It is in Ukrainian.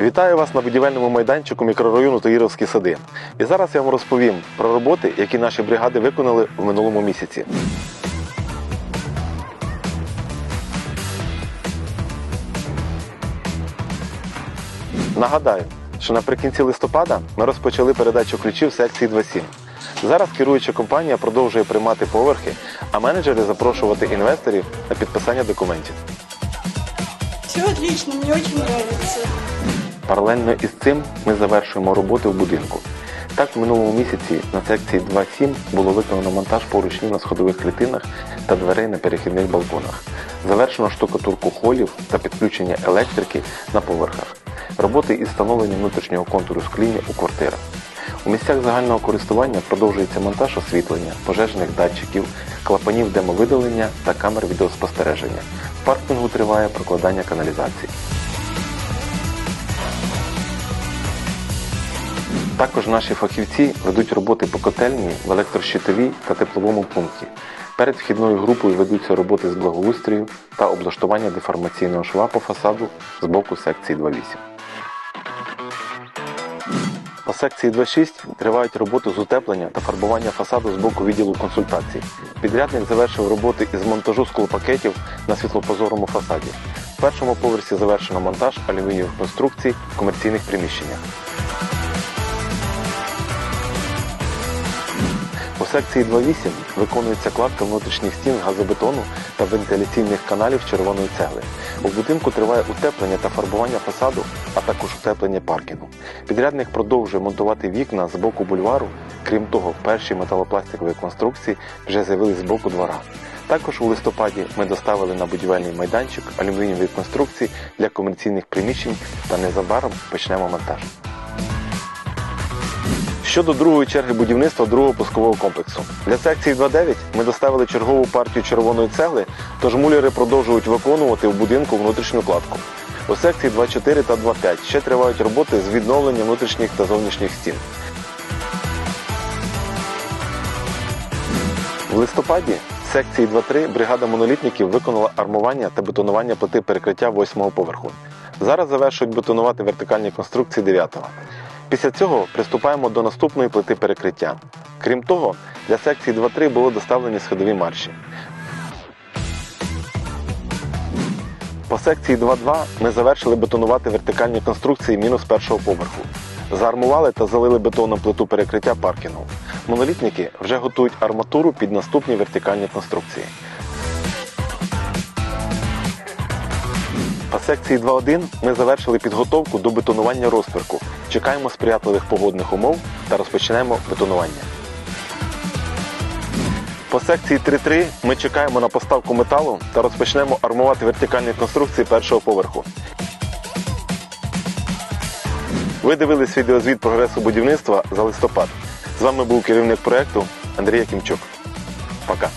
Вітаю вас на будівельному майданчику мікрорайону Таїровські сади. І зараз я вам розповім про роботи, які наші бригади виконали в минулому місяці. Нагадаю, що наприкінці листопада ми розпочали передачу ключів секції 2.7. Зараз керуюча компанія продовжує приймати поверхи, а менеджери запрошувати інвесторів на підписання документів. Все отлично, мне очень нравится. Паралельно із цим ми завершуємо роботи в будинку. Так, в минулому місяці на секції 2.7 було виконано монтаж поручнів на сходових клітинах та дверей на перехідних балконах. Завершено штукатурку холів та підключення електрики на поверхах. Роботи із встановленням внутрішнього контуру скління у квартирах. У місцях загального користування продовжується монтаж освітлення, пожежних датчиків, клапанів демовидалення та камер відеоспостереження. В паркінгу триває прокладання каналізації. Також наші фахівці ведуть роботи по котельні в електрощитовій та тепловому пункті. Перед вхідною групою ведуться роботи з благоустрою та облаштування деформаційного шва по фасаду з боку секції 2.8. По секції 2.6 тривають роботи з утеплення та фарбування фасаду з боку відділу консультацій. Підрядник завершив роботи із монтажу склопакетів на світлопозорому фасаді. В першому поверсі завершено монтаж алюмінієвих конструкцій в комерційних приміщеннях. Секції 2.8 виконується кладка внутрішніх стін газобетону та вентиляційних каналів червоної цегли. У будинку триває утеплення та фарбування фасаду, а також утеплення паркінгу. Підрядник продовжує монтувати вікна з боку бульвару. Крім того, перші металопластикові конструкції вже з'явились з боку двора. Також у листопаді ми доставили на будівельний майданчик алюмінієві конструкції для комерційних приміщень та незабаром почнемо монтаж. Щодо другої черги будівництва другого пускового комплексу. Для секції 2.9 ми доставили чергову партію червоної цегли, тож муляри продовжують виконувати в будинку внутрішню кладку. У секції 2.4 та 2.5 ще тривають роботи з відновлення внутрішніх та зовнішніх стін. В листопаді секції 2.3 бригада монолітників виконала армування та бетонування плити перекриття 8-го поверху. Зараз завершують бетонувати вертикальні конструкції 9-го. Після цього приступаємо до наступної плити перекриття. Крім того, для секції 2.3 були доставлені сходові марші. По секції 2.2 ми завершили бетонувати вертикальні конструкції мінус першого поверху. Заармували та залили бетоном плиту перекриття паркінгу. Монолітники вже готують арматуру під наступні вертикальні конструкції. По секції 2.1 ми завершили підготовку до бетонування розпирку. Чекаємо сприятливих погодних умов та розпочнемо бетонування. По секції 3.3 ми чекаємо на поставку металу та розпочнемо армувати вертикальні конструкції першого поверху. Ви дивились відеозвіт прогресу будівництва за листопад. З вами був керівник проєкту Андрій Якимчук. Пока.